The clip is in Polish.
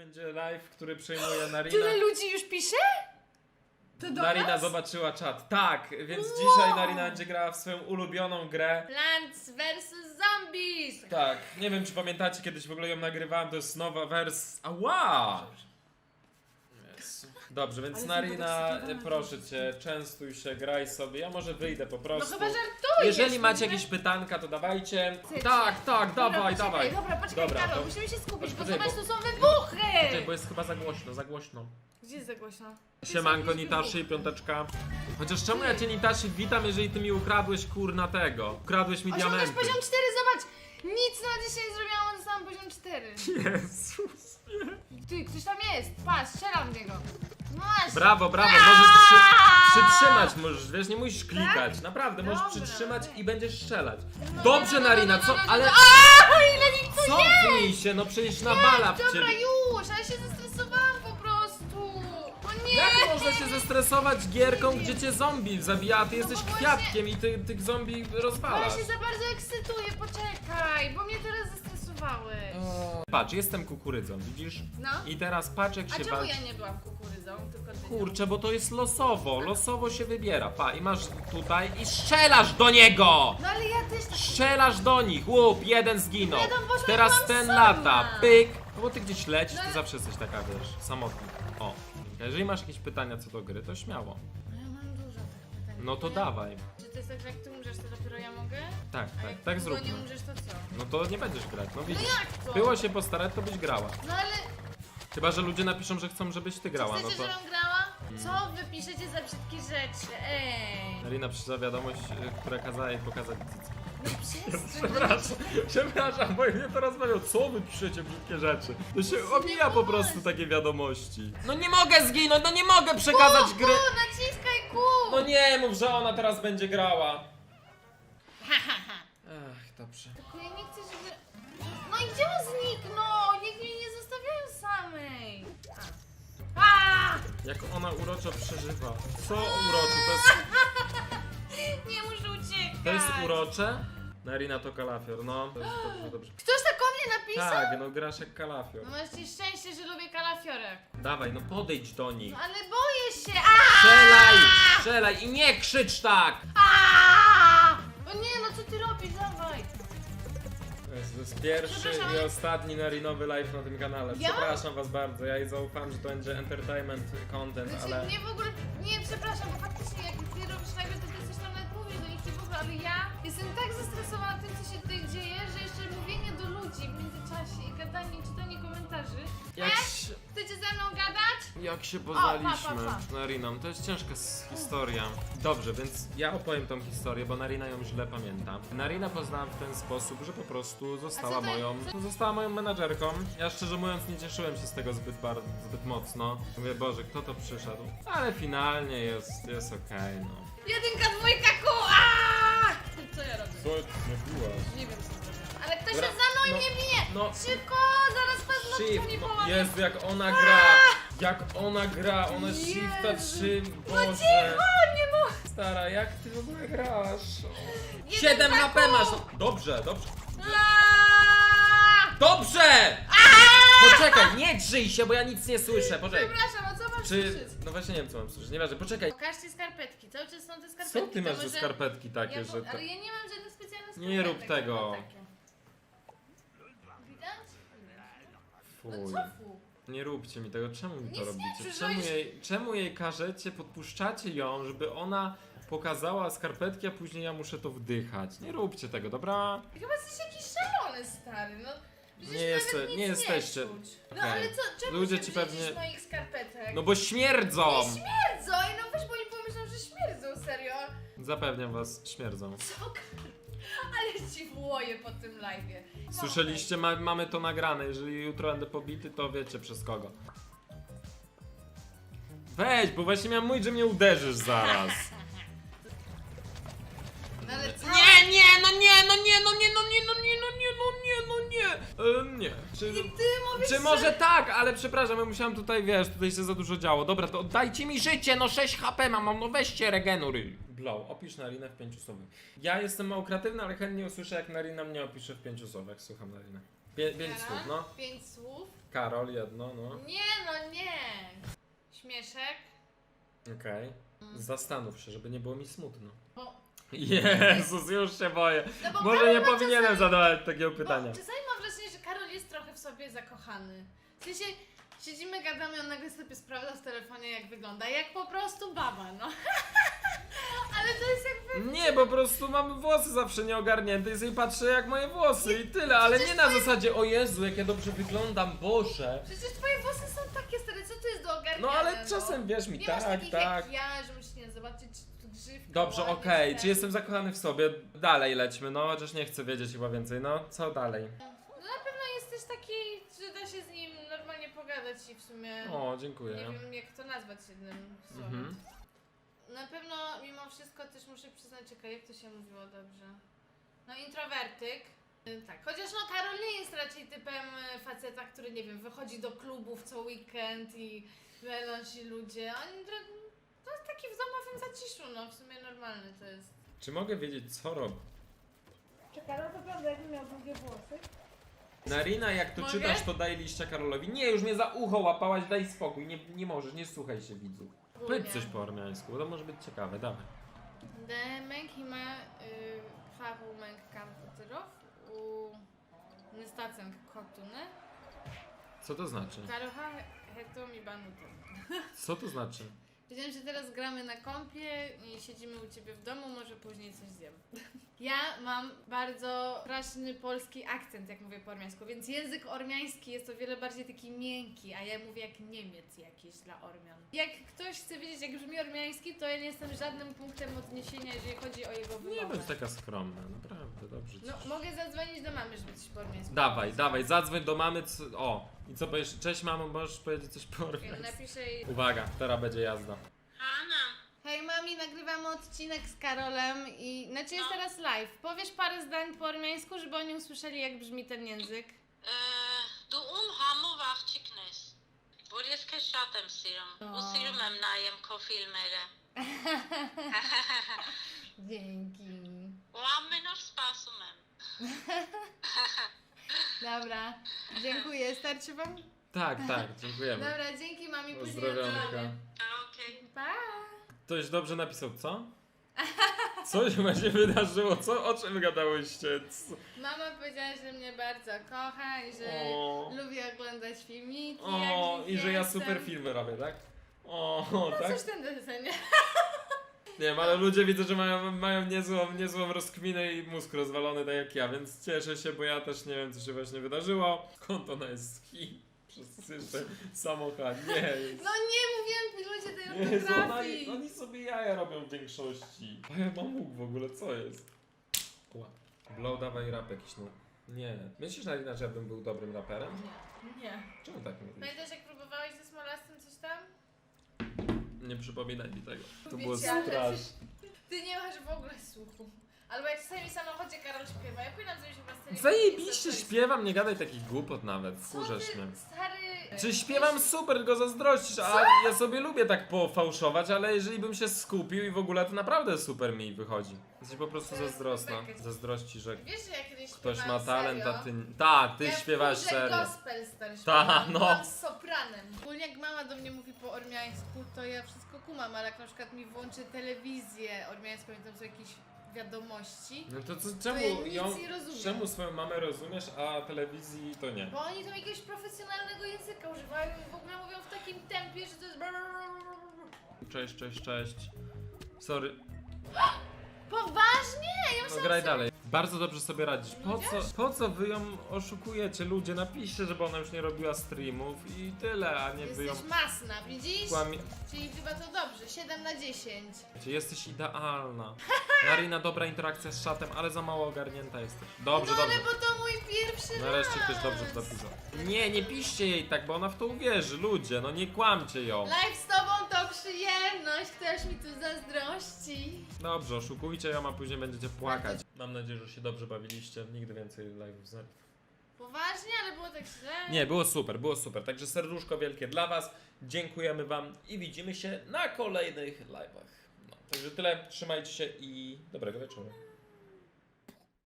będzie live, który przejmuje Narina. Tyle ludzi już pisze? To do Narina nas? zobaczyła czat. Tak, więc Wow. dzisiaj Narina będzie grała w swoją ulubioną grę. Plants vs Zombies! Tak, nie wiem czy pamiętacie, kiedyś w ogóle ją nagrywałem, to jest nowa wers... Ała! Jezu. Dobrze, więc Ale Narina, proszę cię, częstuj się, graj sobie, ja może wyjdę po No prostu. chyba żartujesz! Jeżeli macie jakieś pytanka, to dawajcie. Chcecie. Tak, tak, Dobra, dawaj, poczekaj, dawaj. Dobra, poczekaj, Dobra, Karol, to- musimy się skupić, bo Poczekaj, zobacz, bo- tu są wybuchy! Czekaj, bo jest chyba za głośno, za głośno. Gdzie jest za głośno? Siemanko Nitaszy i piąteczka. Chociaż czemu ja cię Nitaszy witam, jeżeli ty mi ukradłeś kurna tego? Ukradłeś mi Osiągasz diamenty. poziom 4, zobacz! Nic na dzisiaj nie zrobiłam, dostałam poziom 4. Jezus. Ty, ktoś tam jest! Patrz, strzelam w niego. No właśnie. Brawo, brawo, możesz przy, przytrzymać, możesz, wiesz, nie musisz klikać. Naprawdę, możesz Dobra, przytrzymać i będziesz strzelać. No, Dobrze no, no, Narina, no, co, no, no, no, ale no. A, ile ich tu cofnij się, no przecież nawala w Dobra, ciebie. już, ale się zestresowałam po prostu. O nie! Jak można się zestresować gierką, gdzie cię zombie zabija, a ty jesteś No właśnie- kwiatkiem i ty tych zombie ja rozwalasz? się za bardzo ekscytuję, poczekaj, bo mnie teraz zestresowałeś. Patrz, jestem kukurydzą, widzisz? No. I teraz patrz jak A się czemu walczy. ja nie byłam kukurydzą, tylko ty? Kurczę, bo to jest losowo, losowo się wybiera. Pa, i masz tutaj i strzelasz do niego! No ale ja też tak... Strzelasz do nich, łup, jeden zginął. Ja tam poszłam, Teraz byłam ten sama. lata, pyk. No bo ty gdzieś lecisz, No ty ale- zawsze jesteś taka, wiesz, samotna. O, jeżeli masz jakieś pytania co do gry, to śmiało. No to Nie? dawaj. Czy to jest tak, że jak ty umrzesz, to dopiero ja mogę? Tak, A tak, jak tak ty zróbmy. nie umrzesz, to co? No to nie będziesz grać, no No widzisz. jak to? Było się postarać, to byś grała. No ale... Chyba, że ludzie napiszą, że chcą, żebyś ty grała, Czy no chcecie, to... żebym grała? Co wy piszecie za brzydkie rzeczy? Ej! Marina przyszła wiadomość, y, która kazała jej pokazać cycki. No przestań. Przepraszam, przepraszam, bo mnie to rozmawiał, co wy piszecie brzydkie rzeczy? To się nie omija po prostu takie wiadomości. No nie mogę zginąć, no nie mogę przekazać gry. No nie mów, że ona teraz będzie grała. Ach, dobrze. Tylko ja nie chcę, żeby... No i gdzie on zniknął? Niech mnie nie zostawiają samej. A! A! Jak ona uroczo przeżywa. Co urocze? To jest, Nie muszę uciekać. to jest urocze? Narina to kalafior, no. To jest dobrze, dobrze. Ktoś o mnie napisał? Tak, no grasz jak kalafior. No macie szczęście, że lubię kalafiorek. Dawaj, no podejdź do nich. No ale boję się. A! Strzelaj, strzelaj i nie krzycz tak! A! O nie, no co ty robisz? Dawaj. To jest, to jest pierwszy Przepraszam, i ostatni narinowy live na tym kanale. Ja? Przepraszam was bardzo, ja jej zaufam, że to będzie entertainment content, Znaczy, ale... nie w ogóle, nie, przepraszam, bo faktycznie jak ty robisz nagle, to ty coś tam nawet mówisz do nich i w ogóle, ale ja jestem tak zestresowana tym, co się tutaj dzieje, że jeszcze mówienie do ludzi w międzyczasie i gadanie, czytanie komentarzy. Jak E? się, Chcecie ze mną gadać? jak się pa, poznaliśmy pa. z Nariną, to jest ciężka s- historia. Dobrze, więc ja opowiem tą historię, bo Narina ją źle pamięta. Narina poznałam w ten sposób, że po prostu została A co to- moją, została moją menadżerką. Ja szczerze mówiąc nie cieszyłem się z tego zbyt bardzo, zbyt mocno. Mówię, Boże, kto to przyszedł? Ale finalnie jest, jest okej, no. Jedynka, dwójka, ku! Aaaa! Co ja robię? Co ty zrobiłaś? Nie wiem, co zrobię. Ale ktoś Dobra, jest za mną i no, mnie bije! no. Szybko, zaraz paznokcie Shift, mnie no, połamie. Jezu, jak ona gra! Jak ona gra! Ona Jezu. shifta 3, No Boże! cicho, nie mogę! Stara, jak ty w ogóle grasz? Jeden 7 za HP masz! Dobrze, dobrze. Dobrze! Poczekaj, nie drzyj się, bo ja nic nie słyszę. Poczekaj. Przepraszam, a co mam Czy. słyszeć? No właśnie nie wiem co mam słyszeć. Nieważne, poczekaj. Pokażcie skarpetki, cały czas są te skarpetki. Co ty masz może- skarpetki takie, ja, że. po- To... Ale ja nie mam żadnych specjalnych skarpetek. Nie rób tego. tylko takie. Widać? No Fuj. co fu? Nie róbcie mi tego, czemu mi to Nic nie robicie? przyszłeś- Czemu jej, czemu jej każecie, podpuszczacie ją, żeby ona pokazała skarpetki, a później ja muszę to wdychać? Nie róbcie tego, dobra? Chyba jesteś jakiś szalony, stary, no. Przecież Nie nawet jeste- nic nie jesteście. czuć. No Okej. ale co, czemu Ludzie się ci brzydzisz pewnie- moich skarpetek? No bo śmierdzą! Nie śmierdzą, i no weź, bo oni pomyślą, że śmierdzą, serio. Zapewniam was, śmierdzą. Co? Ale ci włoję po tym live'ie. No, Słyszeliście, ma, mamy to nagrane. Jeżeli jutro będę pobity, to wiecie przez kogo. Weź, bo właśnie miałem mówić, że mnie uderzysz zaraz. No ale co? Nie, nie, no nie, no nie, no nie, no nie, no nie, no nie, no nie, no nie. Nie. Czy, I ty mówisz, czy że- może tak, ale przepraszam, ja musiałem tutaj, wiesz, tutaj się za dużo działo. Dobra, to oddajcie mi życie, no 6 HP mam, no weźcie regenury. Blow, opisz Narinę w pięciu słowach. Ja jestem mało kreatywny, ale chętnie usłyszę, jak Narina mnie opisze w pięciu słowach. Słucham Narinę. Pię, pięć Kara? słów, no. Pięć słów. Karol jedno, no. Nie no nie. Śmieszek. Okej. Zastanów się, żeby nie było mi smutno. Bo, Jezus, już się boję. no bo Może Karol nie ma powinienem czasami, zadawać takiego pytania. Bo czasami mam wrażenie, że Karol jest trochę w sobie zakochany. W sensie siedzimy, gadamy, on nagle sobie sprawdza w telefonie jak wygląda. Jak po prostu baba, no. Ale to jest jakby... Nie, po prostu mam włosy zawsze nieogarnięte i sobie patrzę jak moje włosy i tyle, ale nie na zasadzie o Jezu, jak ja dobrze wyglądam, Boże. Przecież twoje włosy są takie stare, co to jest do ogarniania? No ale czasem wiesz mi, Nie masz tak, takich tak. jak ja, że musisz nie zobaczyć grzywka Dobrze, ładnie, okej, czy jestem zakochany w sobie? Dalej lećmy, no chociaż nie chcę wiedzieć chyba więcej, no co dalej? No na pewno jesteś taki, że da się z nim normalnie pogadać i w sumie... O, Nie dziękuję. wiem jak to nazwać jednym słowem. Mhm. Na pewno mimo wszystko też muszę przyznać, czekaj, jak to się mówiło dobrze. No introwertyk. Y, Tak, chociaż no Karol nie jest raczej typem y, faceta, który nie wiem, wychodzi do klubów co weekend i wynosi ludzie. On taki w domowym zaciszu, no w sumie normalny to jest. Czy mogę wiedzieć co robi? Czy Karol to prawda, jakby miał długie włosy? Narina, jak to Mogę? czytasz, to daj liścia Karolowi. Nie, już mnie za ucho łapałaś, daj spokój, nie, nie możesz, nie słuchaj się widzów. Powiedz coś po ormiańsku, to może być ciekawe, dawaj. De mękima y, havu męk komputerów u nystacen kotune. Co to znaczy? Karoha heto mi banuto. Co to znaczy? Wiedziałem, że teraz gramy na kompie i siedzimy u ciebie w domu, może później coś zjem. Ja mam bardzo straszny polski akcent, jak mówię po ormiańsku, więc język ormiański jest o wiele bardziej taki miękki, a ja mówię jak Niemiec jakiś dla Ormian. Jak ktoś chce wiedzieć, jak brzmi ormiański, to ja nie jestem żadnym punktem odniesienia, jeżeli chodzi o jego Nie wymowę. bądź taka skromna, naprawdę, dobrze ci. No, mogę zadzwonić do mamy, żeby coś po ormiańsku Dawaj, dawaj, zadzwoń do mamy, co... o. I co powiesz? Cześć mamo, możesz powiedzieć coś po Ja ormiańsku? napiszę jej... Uwaga, teraz będzie jazda. Anna, Hej mami, nagrywamy odcinek z Karolem i znaczy jest No. teraz live. Powiesz parę zdań po ormiańsku, żeby oni usłyszeli jak brzmi ten język. eh, du um hamo vachtiknes. Burjeske shatem sirum. Ja. U sirumem najem ko filmere. Dzięki. Uamme nos spasumem. Dobra, dziękuję. Starczy wam? Tak, tak, dziękujemy. Dobra, dzięki mami, później Pozdrowionka. odzwonię. A, Okej. Pa! Ktoś dobrze napisał, co? Co się właśnie wydarzyło? Co? O czym gadałyście? Co? Mama powiedziała, że mnie bardzo kocha i że O. lubi oglądać filmiki. O, jak i że ja jestem. super filmy robię, tak? O, No tak? coś ten desen. Nie wiem, ale ludzie widzę, że mają, mają niezłą, niezłą rozkminę i mózg rozwalony tak jak ja, więc cieszę się, bo ja też nie wiem, co się właśnie wydarzyło. Skąd ona jest z Chin? Przez jeszcze samochód. Nie, jest. No nie, mówiłem ludzie tej Jezu, oni, ortografii. oni sobie jaja robią w większości. A ja mam mógł w ogóle, co jest? Ła. Blow, dawaj rap jakiś, no. Nie. Myślisz, Narina, że ja bym był dobrym raperem? Nie, nie. Czemu tak mówisz? Pamiętasz jak próbowałeś ze Smolastem coś tam? Nie przypominaj mi tego. To było straszne. Ty nie masz w ogóle słuchu. Albo jak czasami w samochodzie Karol śpiewa, ja powinnam zrobić po prostu Zajebiście śpiewam, nie gadaj takich głupot nawet, wkurzasz mnie. Stary... Czy śpiewam super, tylko zazdrościsz, a ja sobie lubię tak pofałszować, ale jeżeli bym się skupił i w ogóle to naprawdę super mi wychodzi. Jesteś po prostu zazdrosna. Zazdrości, że Wiesz, że ja kiedyś ktoś ma śpiewałam talent, serio? a ty... Tak, ty ja śpiewasz w serio. gospel stary Ta, śpiewałam. no. Byłam z sopranem. Ogólnie jak mama do mnie mówi po ormiańsku, to ja wszystko kumam, ale jak na przykład mi włączy telewizję ormiańską i tam są jakieś wiadomości, No to co, ja czemu nic ją... nie rozumiem. Czemu swoją mamę rozumiesz, a telewizji to nie? bo oni tam jakiegoś profesjonalnego używają i w ogóle mówią w takim tempie, że to jest... Cześć, cześć, cześć. Sorry, Poważnie? Ja no myślałam, graj że- dalej. Bardzo dobrze sobie radzisz. Po co, po co wy ją oszukujecie, ludzie? Napiszcie, żeby ona już nie robiła streamów i tyle, a nie wy ją Jesteś masna, widzisz? kłamie... Czyli chyba to dobrze, 7 na 10. Wiecie, Jesteś idealna. Marina, dobra interakcja z czatem, ale za mało ogarnięta jesteś. Dobrze, no dobrze. ale bo to mój pierwszy Nareszcie raz. ktoś dobrze to napisał. Nie, nie piszcie jej tak, bo ona w to uwierzy. Ludzie, no nie kłamcie ją. Live z tobą to przyjemność, ktoś mi tu zazdrości. Dobrze, oszukujcie ją, a później będziecie płakać. Mam nadzieję, że się dobrze bawiliście. Nigdy więcej live'ów z Poważnie, ale było tak źle. Nie, było super, było super. Także serduszko wielkie dla was. Dziękujemy wam i widzimy się na kolejnych live'ach. No, także tyle, trzymajcie się i dobrego wieczoru.